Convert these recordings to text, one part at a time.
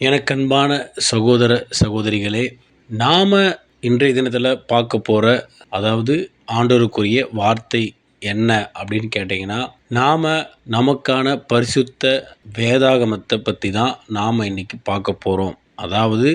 எனக்கன்பான சகோதர சகோதரிகளே நாம் இன்றைய தினத்தில் பார்க்க போகிற அதாவது ஆண்டவருக்குரிய வார்த்தை என்ன அப்படின்னு கேட்டிங்கன்னா நாம் நமக்கான பரிசுத்த வேதாகமத்தை பற்றி தான் நாம் இன்றைக்கி பார்க்க போகிறோம் அதாவது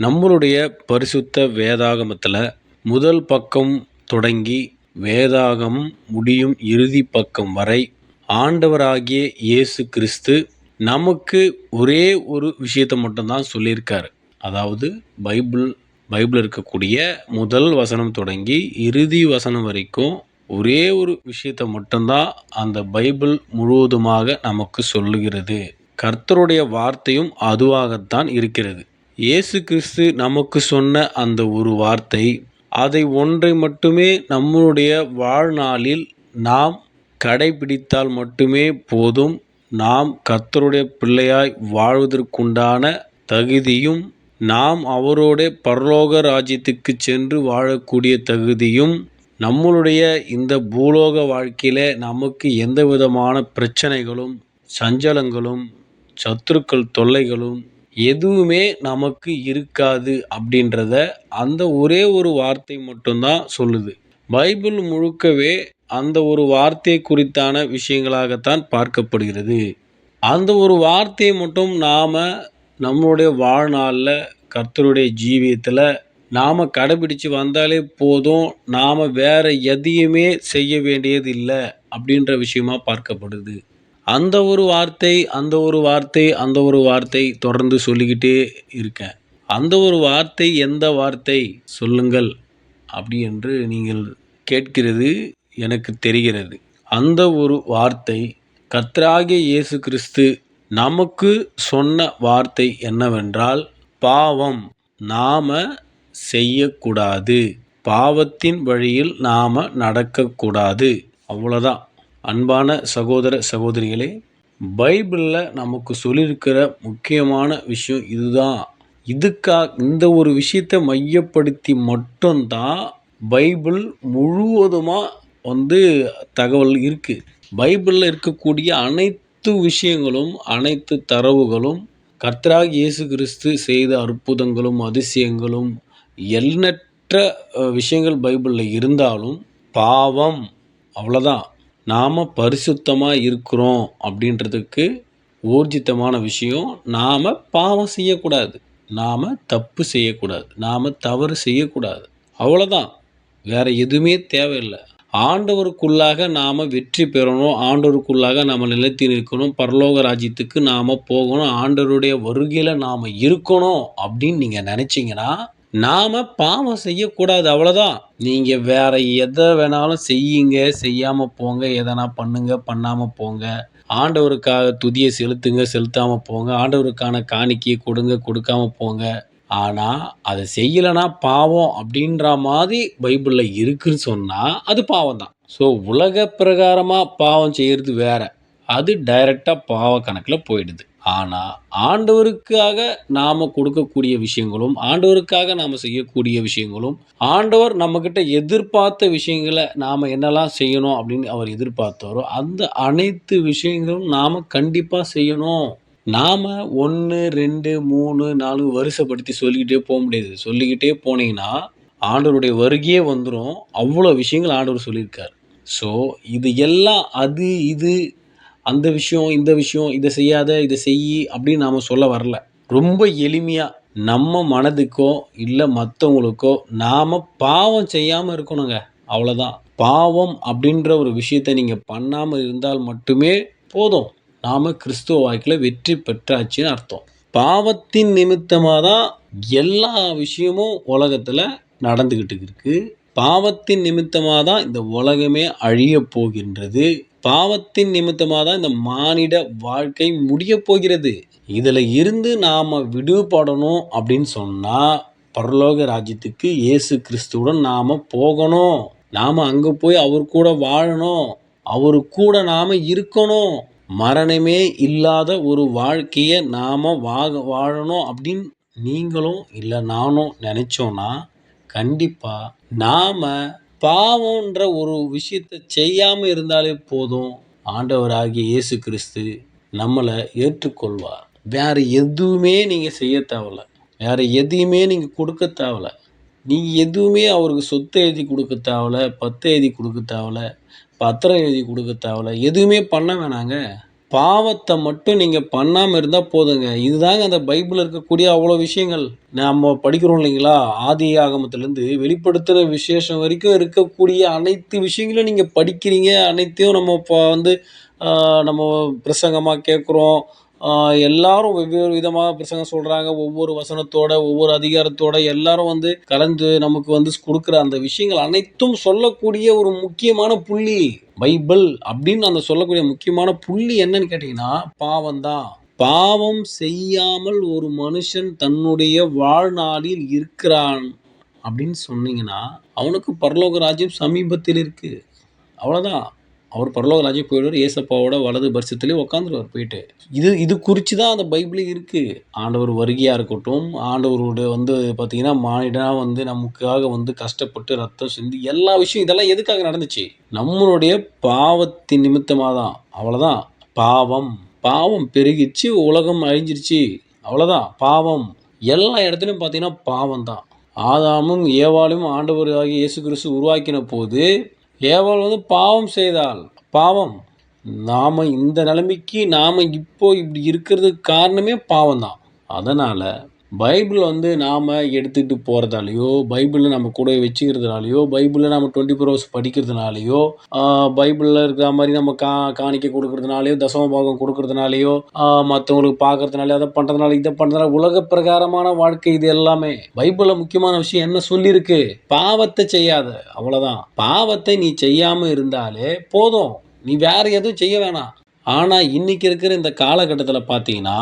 நம்மளுடைய பரிசுத்த வேதாகமத்தில் முதல் பக்கம் தொடங்கி வேதாகம் முடியும் இறுதி பக்கம் வரை ஆண்டவராகிய இயேசு கிறிஸ்து நமக்கு ஒரே ஒரு விஷயத்தை மட்டும்தான் சொல்லியிருக்காரு. அதாவது பைபிள் பைபிள் இருக்கக்கூடிய முதல் வசனம் தொடங்கி இறுதி வசனம் வரைக்கும் ஒரே ஒரு விஷயத்தை மட்டும்தான் அந்த பைபிள் முழுவதுமாக நமக்கு சொல்லுகிறது. கர்த்தருடைய வார்த்தையும் அதுவாகத்தான் இருக்கிறது. இயேசு கிறிஸ்து நமக்கு சொன்ன அந்த ஒரு வார்த்தை அதை ஒன்றை மட்டுமே நம்மளுடைய வாழ்நாளில் நாம் கடைபிடித்தால் மட்டுமே போதும் நாம் கர்த்தருடைய பிள்ளையாய் வாழ்வதற்குண்டான தகுதியும் நாம் அவரோட பரலோக ராஜ்யத்துக்கு சென்று வாழக்கூடிய தகுதியும் நம்மளுடைய இந்த பூலோக வாழ்க்கையில் நமக்கு எந்த விதமான பிரச்சனைகளும் சஞ்சலங்களும் சத்துருக்கள் தொல்லைகளும் எதுவுமே நமக்கு இருக்காது அப்படின்றத அந்த ஒரே ஒரு வார்த்தை மட்டும்தான் சொல்லுது. பைபிள் முழுக்கவே அந்த ஒரு வார்த்தை குறித்தான விஷயங்களாகத்தான் பார்க்கப்படுகிறது. அந்த ஒரு வார்த்தையை மட்டும் நாம் நம்மளுடைய வாழ்நாளில் கர்த்தருடைய ஜீவியத்தில் நாம் கடைபிடிச்சு வந்தாலே போதும். நாம் வேற எதையுமே செய்ய வேண்டியது இல்லை அப்படின்ற விஷயமா பார்க்கப்படுது. அந்த ஒரு வார்த்தை அந்த ஒரு வார்த்தை அந்த ஒரு வார்த்தை தொடர்ந்து சொல்லிக்கிட்டே இருக்கேன். அந்த ஒரு வார்த்தை எந்த வார்த்தை? சொல்லுங்கள். அப்படி என்று நீங்கள் கேட்கிறது. எனக்கு தெரிகிறது. அந்த ஒரு வார்த்தை கர்த்தராகிய இயேசு கிறிஸ்து நமக்கு சொன்ன வார்த்தை என்னவென்றால் பாவம் நாம செய்யக்கூடாது. பாவத்தின் வழியில் நாம நடக்கக்கூடாது. அவ்வளோதான் அன்பான சகோதர சகோதரிகளே பைபிளில் நமக்கு சொல்லியிருக்கிற முக்கியமான விஷயம் இதுதான். இதுக்காக இந்த ஒரு விஷயத்தை மையப்படுத்தி மட்டும்தான் பைபிள் முழுவதுமாக வந்து தகவல் இருக்குது பைபிளில் இருக்கக்கூடிய அனைத்து விஷயங்களும் அனைத்து தரவுகளும் கர்த்தராக இயேசு கிறிஸ்து செய்த அற்புதங்களும் அதிசயங்களும் எண்ணற்ற விஷயங்கள் பைபிளில் இருந்தாலும் பாவம். அவ்வளோதான் நாம் பரிசுத்தமாக இருக்கிறோம் அப்படின்றதுக்கு ஊர்ஜித்தமான விஷயம். நாம் பாவம் செய்யக்கூடாது. நாம் தப்பு செய்யக்கூடாது. நாம் தவறு செய்யக்கூடாது. அவ்வளோதான் வேறு எதுவுமே தேவையில்லை. ஆண்டவருக்குள்ளாக நாம் வெற்றி பெறணும் ஆண்டவருக்குள்ளாக நாம் நிலைத்து நிற்கணும் பரலோக ராஜ்யத்துக்கு நாம் போகணும் ஆண்டவருடைய வருகையில் நாம் இருக்கணும் அப்படின்னு நீங்கள் நினச்சிங்கன்னா நாம் பாவம் செய்யக்கூடாது அவ்வளோதான் நீங்கள் வேறு எதை வேணாலும் செய்யுங்க செய்யாமல் போங்க எதனா பண்ணுங்க பண்ணாமல் போங்க. ஆண்டவருக்காக துதியை செலுத்துங்க செலுத்தாமல் போங்க. ஆண்டவருக்கான காணிக்கையை கொடுங்க கொடுக்காமல் போங்க. ஆனால் அதை செய்யலைன்னா பாவம் அப்படின்ற மாதிரி பைபிளில் இருக்குன்னு சொன்னால் அது பாவம் தான் ஸோ உலக பிரகாரமாக பாவம் செய்கிறது வேற. அது டைரெக்டாக பாவ கணக்கில் போயிடுது. ஆனால் ஆண்டவருக்காக நாம் கொடுக்கக்கூடிய விஷயங்களும் ஆண்டவருக்காக நாம் செய்யக்கூடிய விஷயங்களும் ஆண்டவர் நம்மக்கிட்ட எதிர்பார்த்த விஷயங்களை நாம் என்னெல்லாம் செய்யணும் அப்படின்னு அவர் எதிர்பார்த்தாரோ அந்த அனைத்து விஷயங்களும் நாம் கண்டிப்பாக செய்யணும். நாம் ஒன்று ரெண்டு மூணு நாலு வருஷப்படுத்தி சொல்லிக்கிட்டே போக முடியாது. சொல்லிக்கிட்டே போனீங்கன்னா ஆண்டவருடைய வருகையே வந்துடும் அவ்வளோ விஷயங்கள் ஆண்டவர் சொல்லியிருக்கார். ஸோ இது எல்லாம் அது இது அந்த விஷயம் இந்த விஷயம் இதை செய்யாத இதை செய் அப்படின்னு நாம் சொல்ல வரல. ரொம்ப எளிமையாக நம்ம மனதுக்கோ இல்லை மற்றவங்களுக்கோ நாம் பாவம் செய்யாமல் இருக்கணுங்க. அவ்வளோதான் பாவம் அப்படின்ற ஒரு விஷயத்தை நீங்கள் பண்ணாமல் இருந்தால் மட்டுமே போதும். நாம் கிறிஸ்துவ வாழ்க்கையில் வெற்றி பெற்றாச்சுன்னு அர்த்தம். பாவத்தின் நிமித்தமாக தான் எல்லா விஷயமும் உலகத்தில் நடந்துக்கிட்டு இருக்கு. பாவத்தின் நிமித்தமாக தான் இந்த உலகமே அழிய போகின்றது. பாவத்தின் நிமித்தமாக தான் இந்த மானிட வாழ்க்கை முடிய போகிறது. இதில் இருந்து நாம் விடுபடணும் அப்படின்னு சொன்னால் பரலோக ராஜ்யத்துக்கு இயேசு கிறிஸ்துவுடன் நாம் போகணும். நாம் அங்கே போய் அவர் கூட வாழணும். அவர் கூட நாம் இருக்கணும். மரணமே இல்லாத ஒரு வாழ்க்கையை நாம் வாக வாழணும் அப்படின்னு நீங்களும் இல்லை நானும் நினச்சோன்னா கண்டிப்பாக நாம் பாவன்ற ஒரு விஷயத்தை செய்யாமல் இருந்தாலே போதும். ஆண்டவராகிய இயேசு கிறிஸ்து நம்மளை ஏற்றுக்கொள்வார். வேறு எதுவுமே நீங்கள் செய்ய தேவையில்ல. வேறு எதையுமே நீங்கள் கொடுக்க தேவையில்ல. நீங்கள் எதுவுமே அவருக்கு சொத்து எழுதி கொடுக்க தேவையில்ல பத்து எழுதி கொடுக்க தேவையில்ல. பத்திரம் எழுதி கொடுக்க தேவையில்ல. எதுவுமே பண்ண வேணாங்க. பாவத்தை மட்டும் நீங்கள் பண்ணாமல் இருந்தால் போதுங்க. இதுதாங்க அந்த பைபிளில் இருக்கக்கூடிய அவ்வளோ விஷயங்கள். நம்ம படிக்கிறோம் இல்லைங்களா? ஆதி ஆகமத்துலேருந்து வெளிப்படுத்துகிற விசேஷம் வரைக்கும் இருக்கக்கூடிய அனைத்து விஷயங்களும் நீங்கள் படிக்கிறீங்க. அனைத்தையும் நம்ம இப்போ வந்து நம்ம பிரசங்கமாக கேட்குறோம். எல்லாரும் வெவ்வேறு விதமாக பிரசங்கம் சொல்கிறாங்க ஒவ்வொரு வசனத்தோட ஒவ்வொரு அதிகாரத்தோட எல்லாரும் வந்து கலந்து நமக்கு வந்து கொடுக்குற அந்த விஷயங்கள் அனைத்தும் சொல்லக்கூடிய ஒரு முக்கியமான புள்ளி. பைபிள் அப்படின்னு அந்த சொல்லக்கூடிய முக்கியமான புள்ளி என்னன்னு கேட்டிங்கன்னா பாவம் தான் பாவம் செய்யாமல் ஒரு மனுஷன் தன்னுடைய வாழ்நாளில் இருக்கிறான் அப்படின்னு சொன்னீங்கன்னா அவனுக்கு பரலோக ராஜ்யம் சமீபத்தில் இருக்கு. அவ்வளோதான் அவர் பரலோக ராஜ்யம் போயிடுவார். ஏசப்பாவோட வலது பரிசத்துலேயே உட்காந்துருவார் போயிட்டு. இது இது குறித்து தான் அந்த பைபிளே இருக்குது ஆண்டவர் வருகையாக இருக்கட்டும் ஆண்டவரோட வந்து பார்த்தீங்கன்னா மானிடனாக வந்து நமக்காக வந்து கஷ்டப்பட்டு ரத்தம் சிந்தி எல்லா விஷயம் இதெல்லாம் எதுக்காக நடந்துச்சு? நம்மளுடைய பாவத்தின் நிமித்தமாக தான் அவ்வளோதான் பாவம் பாவம் பெருகிச்சு உலகம் அழிஞ்சிருச்சு. அவ்வளோதான் பாவம். எல்லா இடத்துலையும் பார்த்தீங்கன்னா பாவம் தான் ஆதாமும் ஏவாலும் ஆண்டவர் ஆகிய இயேசு கிறிஸ்து உருவாக்கின போது ஏவல் வந்து பாவம் செய்தால் பாவம். நாம் இந்த நிலைமைக்கு நாம் இப்போ இப்படி இருக்கிறதுக்கு காரணமே பாவம் தான் அதனால் பைபிள் வந்து நாம் எடுத்துகிட்டு போகிறதாலையோ பைபிளை நம்ம கூட வச்சுக்கிறதுனாலையோ பைபிளை நம்ம டுவெண்ட்டி ஃபோர் ஹவர்ஸ் படிக்கிறதுனாலையோ பைபிளில் இருக்கிற மாதிரி நம்ம கா காணிக்கை கொடுக்கறதுனாலையோ தசம பாகம் கொடுக்கறதுனாலையோ மற்றவங்களுக்கு பார்க்கறதுனாலையோ அதை பண்ணுறதுனால இதை பண்ணுறதுனால உலக பிரகாரமான வாழ்க்கை இது எல்லாமே. பைபிளில் முக்கியமான விஷயம் என்ன சொல்லியிருக்கு? பாவத்தை செய்யாத அவ்வளோதான் பாவத்தை நீ செய்யாமல் இருந்தாலே போதும். நீ வேற எதுவும் செய்ய வேணாம். ஆனால் இன்னைக்கு இருக்கிற இந்த காலகட்டத்தில் பார்த்தீங்கன்னா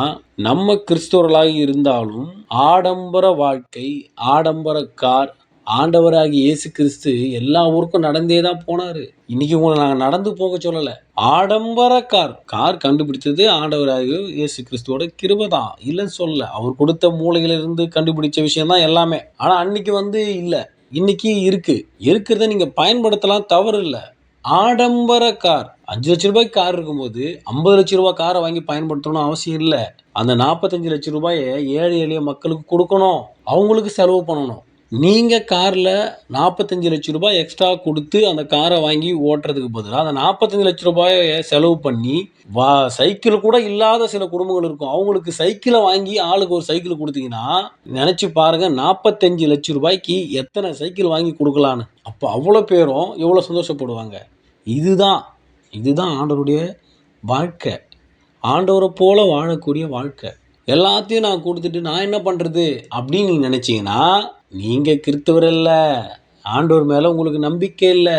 நம்ம கிறிஸ்தவர்களாக இருந்தாலும் ஆடம்பர வாழ்க்கை ஆடம்பர கார் ஆண்டவராகி இயேசு கிறிஸ்து எல்லா ஊருக்கும் நடந்தே தான் போனார். இன்னைக்கு உங்களை நாங்கள் நடந்து போக சொல்லலை. ஆடம்பர கார் கார் கண்டுபிடித்தது ஆண்டவராகி இயேசு கிறிஸ்துவோட கிருபை தான். இல்லைன்னு சொல்லல. அவர் கொடுத்த மூளையிலிருந்து கண்டுபிடிச்ச விஷயம் தான் எல்லாமே. ஆனால் அன்னைக்கு வந்து இல்லை. இன்னைக்கு இருக்கு. இருக்கிறத நீங்கள் பயன்படுத்தலாம் தவறு இல்லை. ஆடம்பர கார். அஞ்சு லட்ச ரூபாய்க்கு கார் இருக்கும்போது ஐம்பது லட்ச ரூபாய் காரை வாங்கி பயன்படுத்தணும்னு அவசியம் இல்லை. அந்த நாற்பத்தஞ்சு லட்ச ரூபாயை ஏழை எளிய மக்களுக்கு கொடுக்கணும். அவங்களுக்கு செலவு பண்ணணும். நீங்கள் காரில் நாற்பத்தஞ்சு லட்ச ரூபாய் எக்ஸ்ட்ரா கொடுத்து அந்த காரை வாங்கி ஓட்டுறதுக்கு பதிலாக அந்த நாற்பத்தஞ்சு லட்ச ரூபாயை செலவு பண்ணி வா சைக்கிள் கூட இல்லாத சில குடும்பங்கள் இருக்கும். அவங்களுக்கு சைக்கிளை வாங்கி ஆளுக்கு ஒரு சைக்கிள் கொடுத்தீங்கன்னா நினச்சி பாருங்கள் நாற்பத்தஞ்சு லட்ச ரூபாய்க்கு எத்தனை சைக்கிள் வாங்கி கொடுக்கலான்னு. அப்போ அவ்வளோ பேரும் எவ்வளோ சந்தோஷப்படுவாங்க. இதுதான் இதுதான் ஆண்டவருடைய வாழ்க்கை. ஆண்டவரை போல வாழக்கூடிய வாழ்க்கை. எல்லாத்தையும் நான் கொடுத்துட்டு நான் என்ன பண்ணுறது அப்படின்னு நீங்கள் நினச்சிங்கன்னா நீங்கள் கிறிஸ்தவர் இல்லை ஆண்டவர் மேலே உங்களுக்கு நம்பிக்கை இல்லை.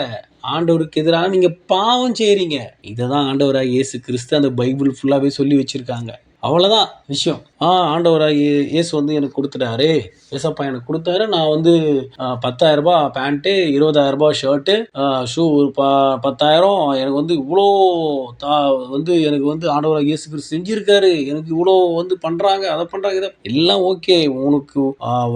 ஆண்டவருக்கு எதிராக நீங்கள் பாவம் செய்கிறீங்க இதை தான் ஆண்டவராக இயேசு கிறிஸ்து அந்த பைபிள் ஃபுல்லாகவே சொல்லி வச்சுருக்காங்க. அவ்வளோதான் விஷயம். ஆ ஆண்டவராக இயேசு வந்து எனக்கு கொடுத்துட்டாரு. ஏசப்பா எனக்கு கொடுத்தாரு. நான் வந்து ஆ, பத்தாயிரரூபா பேண்ட்டு இருபதாயிரரூபா ஷர்ட்டு ஷூ ஒரு ப பத்தாயிரம். எனக்கு வந்து இவ்வளோ தா வந்து எனக்கு வந்து ஆண்டவராக இயேசு கிறிஸ்து செஞ்சுருக்காரு. எனக்கு இவ்வளோ வந்து பண்ணுறாங்க அதை பண்ணுறாங்க இதை எல்லாம் ஓகே. உனக்கு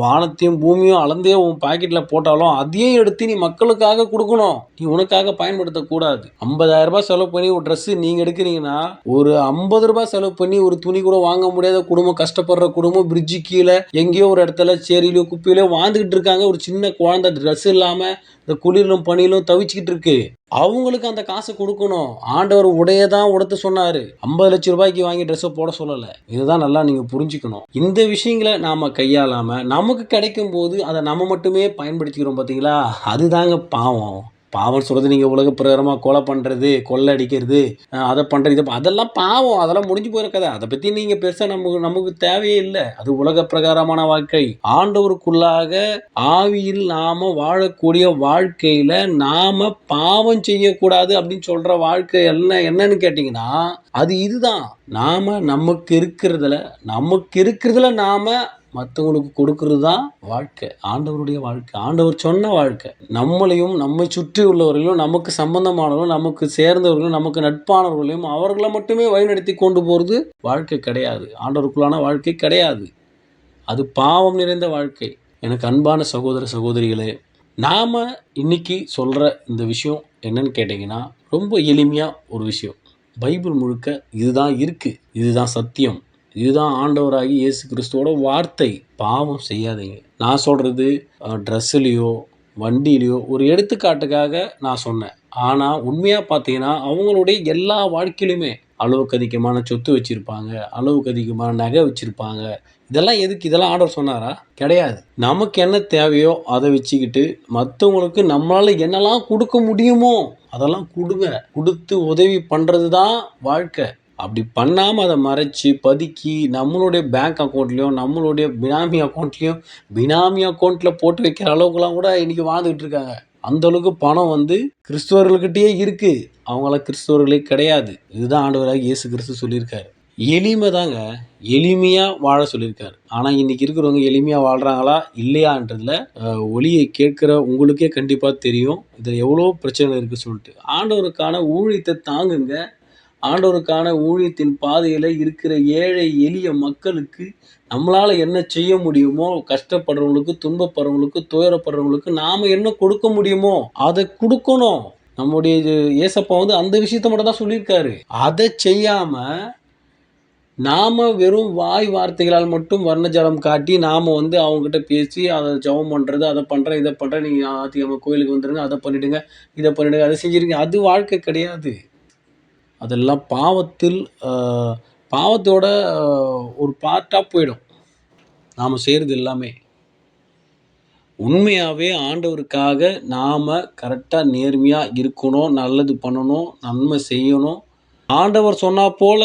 வானத்தையும் பூமியும் அளந்தே உன் பாக்கெட்டில் போட்டாலும் அதையும் எடுத்து நீ மக்களுக்காக கொடுக்கணும். நீ உனக்காக பயன்படுத்தக்கூடாது. ஐம்பதாயிரம் ரூபாய் செலவு பண்ணி ஒரு ட்ரெஸ்ஸு நீங்கள் எடுக்கிறீங்கன்னா ஒரு ஐம்பது ரூபாய் செலவு பண்ணி ஒரு துணி கூட வாங்க முடியாத குடும்பம் கஷ்டப்படுற குடும்பம் பிரிட்ஜு கீழே எங்கேயோ ஒரு இடத்துல சேரியிலோ குப்பையிலோ வாழ்ந்துக்கிட்டு இருக்காங்க. ஒரு சின்ன குழந்தை ட்ரெஸ் இல்லாமல் இந்த குளிரிலும் பனியிலும் தவிச்சுக்கிட்டு இருக்கு. அவங்களுக்கு அந்த காசை கொடுக்கணும். ஆண்டவர் உடைய தான் உடுத்த சொன்னார். ஐம்பது லட்சம் ரூபாய்க்கு வாங்கி ட்ரெஸ்ஸை போட சொல்லலை. இதுதான் நல்லா நீங்கள் புரிஞ்சுக்கணும். இந்த விஷயங்களை நாம் கையாளாமல் நமக்கு கிடைக்கும் போது அதை நம்ம மட்டுமே பயன்படுத்திக்கிறோம் பார்த்தீங்களா? அதுதாங்க பாவம். பாவம் சொல்கிறது நீங்கள் உலக பிரகாரமாக கொலை பண்ணுறது கொள்ளை அடிக்கிறது அதை பண்ணுறது இதை அதெல்லாம் பாவம். அதெல்லாம் முடிஞ்சு போயிருக்காது அதை பற்றி நீங்கள் பெருசாக நமக்கு நமக்கு தேவையே இல்லை. அது உலக பிரகாரமான வாழ்க்கை. ஆண்டவருக்குள்ளாக ஆவியில் நாம் வாழக்கூடிய வாழ்க்கையில் நாம் பாவம் செய்யக்கூடாது அப்படின்னு சொல்கிற வாழ்க்கை என்ன என்னன்னு கேட்டிங்கன்னா அது இதுதான். நாம் நமக்கு இருக்கிறதுல நமக்கு இருக்கிறதுல நாம் மற்றவங்களுக்கு கொடுக்கறது தான் வாழ்க்கை. ஆண்டவருடைய வாழ்க்கை. ஆண்டவர் சொன்ன வாழ்க்கை. நம்மளையும் நம்மை சுற்றி உள்ளவர்களையும் நமக்கு சம்பந்தமானவர்களும் நமக்கு சேர்ந்தவர்களும் நமக்கு நட்பானவர்களையும் அவர்களை மட்டுமே வழிநடத்தி கொண்டு போகிறது வாழ்க்கை கிடையாது. ஆண்டவருக்குள்ளான வாழ்க்கை கிடையாது. அது பாவம் நிறைந்த வாழ்க்கை. எனக்கு அன்பான சகோதர சகோதரிகளே நாம் இன்னைக்கு சொல்கிற இந்த விஷயம் என்னன்னு கேட்டிங்கன்னா ரொம்ப எளிமையாக ஒரு விஷயம். பைபிள் முழுக்க இதுதான் இருக்குது இதுதான் சத்தியம். இதுதான் ஆண்டவராகி இயேசு கிறிஸ்துவோட வார்த்தை. பாவம் செய்யாதீங்க. நான் சொல்கிறது ட்ரெஸ்ஸுலேயோ வண்டியிலையோ ஒரு எடுத்துக்காட்டுக்காக நான் சொன்னேன். ஆனால் உண்மையாக பார்த்தீங்கன்னா அவங்களுடைய எல்லா வாழ்க்கையிலுமே அளவுக்கு அதிகமான சொத்து வச்சுருப்பாங்க அளவுக்கு அதிகமான நகை வச்சுருப்பாங்க. இதெல்லாம் எதுக்கு? இதெல்லாம் ஆர்டர் சொன்னாரா? கிடையாது. நமக்கு என்ன தேவையோ அதை வச்சுக்கிட்டு மற்றவங்களுக்கு நம்மளால் என்னெல்லாம் கொடுக்க முடியுமோ அதெல்லாம் கொடுங்க. கொடுத்து உதவி பண்ணுறது தான் வாழ்க்கை. அப்படி பண்ணாமல் அதை மறைச்சி பதுக்கி நம்மளுடைய பேங்க் அக்கௌண்ட்லேயும் நம்மளுடைய பினாமி அக்கௌண்ட்லேயும் பினாமி அக்கௌண்ட்டில் போட்டு வைக்கிற அளவுக்குலாம் கூட இன்றைக்கி வாழ்ந்துக்கிட்டு இருக்காங்க. அந்தளவுக்கு பணம் வந்து கிறிஸ்துவர்கள்கிட்டயே இருக்குது அவங்களாம் கிறிஸ்துவர்களே கிடையாது. இதுதான் ஆண்டவராக இயேசு கிறிஸ்து சொல்லியிருக்காரு. எளிமை தாங்க. எளிமையாக வாழ சொல்லியிருக்காரு. ஆனால் இன்றைக்கி இருக்கிறவங்க எளிமையாக வாழ்கிறாங்களா இல்லையான்றதுல ஒளியை கேட்குற உங்களுக்கே கண்டிப்பாக தெரியும். இதில் எவ்வளோ பிரச்சனை இருக்குது சொல்லிட்டு. ஆண்டவருக்கான ஊழியத்தை தாங்குங்க. ஆண்டவருக்கான ஊழியத்தின் பாதையில் இருக்கிற ஏழை எளிய மக்களுக்கு நம்மளால் என்ன செய்ய முடியுமோ கஷ்டப்படுறவங்களுக்கு துன்பப்படுறவங்களுக்கு துயரப்படுறவங்களுக்கு நாம் என்ன கொடுக்க முடியுமோ அதை கொடுக்கணும். நம்முடைய இது ஏசப்பா வந்து அந்த விஷயத்த மட்டும் தான் சொல்லியிருக்காரு. அதை செய்யாமல் நாம் வெறும் வாய் வார்த்தைகளால் மட்டும் வர்ணஜலம் காட்டி நாம் வந்து அவங்ககிட்ட பேசி அதை ஜெபம் பண்ணுறது அதை பண்ணுறேன் இதை பண்ணுறேன் நீங்கள் ஆத்தியம்மா கோயிலுக்கு வந்துடுங்க அதை பண்ணிவிடுங்க இதை பண்ணிவிடுங்க அதை செஞ்சுருங்க. அது வாழ்க்கை கிடையாது. அதெல்லாம் பாவத்தில் பாவத்தோட ஒரு பார்ட்டாக போயிடும். நாம் செய்கிறது எல்லாமே. உண்மையாகவே ஆண்டவருக்காக நாம் கரெக்டாக நேர்மையாக இருக்கணும் நல்லது பண்ணணும் நன்மை செய்யணும். ஆண்டவர் சொன்னால் போல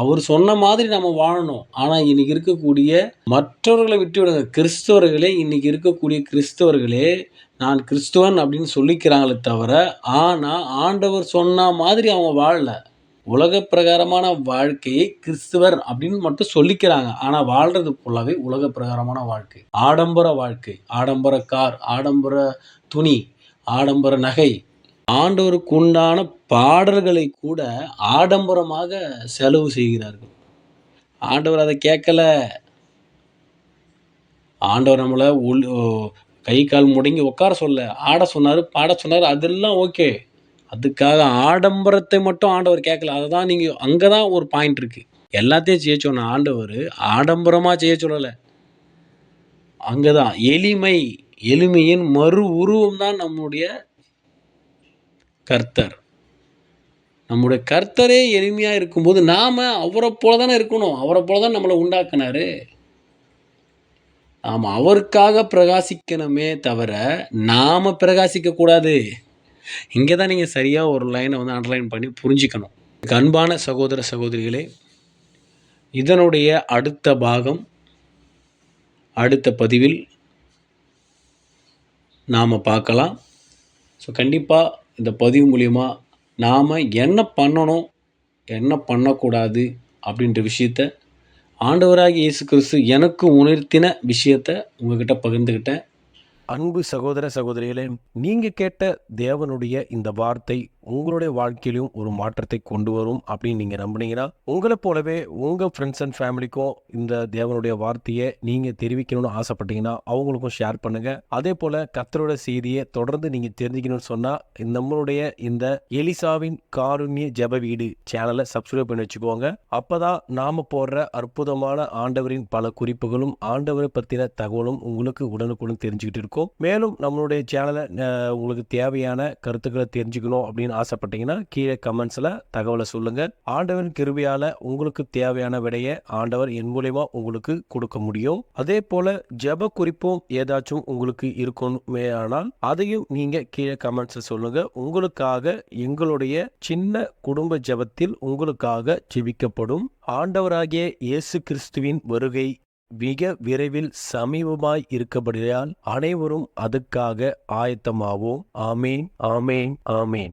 அவர் சொன்ன மாதிரி நம்ம வாழணும். ஆனால் இன்னைக்கு இருக்கக்கூடிய மற்றவர்களை விட்டு விடுங்க. கிறிஸ்தவர்களே இன்னைக்கு இருக்கக்கூடிய கிறிஸ்தவர்களே நான் கிறிஸ்துவன் அப்படின்னு சொல்லிக்கிறாங்களே தவிர ஆனால் ஆண்டவர் சொன்ன மாதிரி அவங்க வாழல. உலக பிரகாரமான வாழ்க்கையை கிறிஸ்துவர் அப்படின்னு மட்டும் சொல்லிக்கிறாங்க. ஆனால் வாழ்றது ஃபுல்லாகவே உலக பிரகாரமான வாழ்க்கை. ஆடம்பர வாழ்க்கை. ஆடம்பர கார் ஆடம்பர துணி ஆடம்பர நகை ஆண்டவருக்கு உண்டான பாடல்களை கூட ஆடம்பரமாக செலவு செய்கிறார்கள். ஆண்டவர் அதை கேட்கல. ஆண்டவர் நம்மளை உள் கை கால் முடங்கி உட்கார சொல்ல ஆட சொன்னார் பாட சொன்னார் அதெல்லாம் ஓகே. அதுக்காக ஆடம்பரத்தை மட்டும் ஆண்டவர் கேட்கல. அதை தான் நீங்கள் அங்கே தான் ஒரு பாயிண்ட் இருக்குது எல்லாத்தையும் செய்ய சொன்ன ஆண்டவர் ஆடம்பரமாக செய்ய சொல்லலை. அங்கே தான் எளிமை எளிமையின் மறு உருவம் தான் நம்முடைய கர்த்தர். நம்முடைய கர்த்தரே எளிமையாக இருக்கும்போது நாம் அவரை போல தானே இருக்கணும். அவரை போல தான் நம்மளை உண்டாக்குனாரு. நாம் அவருக்காக பிரகாசிக்கணுமே தவிர நாம் பிரகாசிக்கக்கூடாது இங்கே தான் நீங்கள் சரியாக ஒரு லைனை வந்து அண்டர்லைன் பண்ணி புரிஞ்சிக்கணும். அன்பான சகோதர சகோதரிகளே இதனுடைய அடுத்த பாகம் அடுத்த பதிவில் நாம் பார்க்கலாம். ஸோ கண்டிப்பாக இந்த பதிவு மூலிமா நாம் என்ன பண்ணணும் என்ன பண்ணக்கூடாது அப்படின்ற விஷயத்த ஆண்டவராகி இயேசு கிறிஸ்து எனக்கு உணர்த்தின விஷயத்த உங்ககிட்ட பகிர்ந்துக்கிட்டேன் அன்பு சகோதர சகோதரிகளே நீங்கள் கேட்ட தேவனுடைய இந்த வார்த்தை உங்களுடைய வாழ்க்கையிலும் ஒரு மாற்றத்தை கொண்டு வரும் அப்படின்னு நீங்கள் நம்புனீங்கன்னா உங்களை போலவே உங்கள் ஃப்ரெண்ட்ஸ் அண்ட் ஃபேமிலிக்கும் இந்த தேவனுடைய வார்த்தையை நீங்கள் தெரிவிக்கணும்னு ஆசைப்பட்டீங்கன்னா அவங்களுக்கும் ஷேர் பண்ணுங்க. அதே போல் கத்தரோட செய்தியை தொடர்ந்து நீங்கள் தெரிஞ்சுக்கணும்னு சொன்னால் நம்மளுடைய இந்த எலிசாவின் காருண்ய ஜெப வீடு சேனலை சப்ஸ்கிரைப் பண்ணி வச்சுக்கோங்க. அப்போ தான் நாம் போடுற அற்புதமான ஆண்டவரின் பல குறிப்புகளும் ஆண்டவரை பற்றின தகவலும் உங்களுக்கு உடனுக்குடன் தெரிஞ்சுக்கிட்டு இருக்கும். மேலும் நம்மளுடைய சேனலை உங்களுக்கு தேவையான கருத்துக்களை தெரிஞ்சுக்கணும் அப்படின்னு ஆசைப்பட்டீங்கன்னா கீழே கமெண்ட்ஸில் தகவலை சொல்லுங்கள் ஆண்டவன் கிருபியால் உங்களுக்கு தேவையான விடையை ஆண்டவர் என் மூலயமா உங்களுக்கு கொடுக்க முடியும். அதே போல ஜெப குறிப்பும் ஏதாச்சும் உங்களுக்கு இருக்குமே ஆனால் அதையும் நீங்கள் கீழே கமெண்ட்ஸில் சொல்லுங்கள் உங்களுக்காக எங்களுடைய சின்ன குடும்ப ஜெபத்தில் உங்களுக்காக ஜெபிக்கப்படும் ஆண்டவராகிய இயேசு கிறிஸ்துவின் வருகை மிக விரைவில் சமீபமாய் இருக்கபடியால் அனைவரும் அதுக்காக ஆயத்தமாவோம். ஆமேன் ஆமேன் ஆமேன்.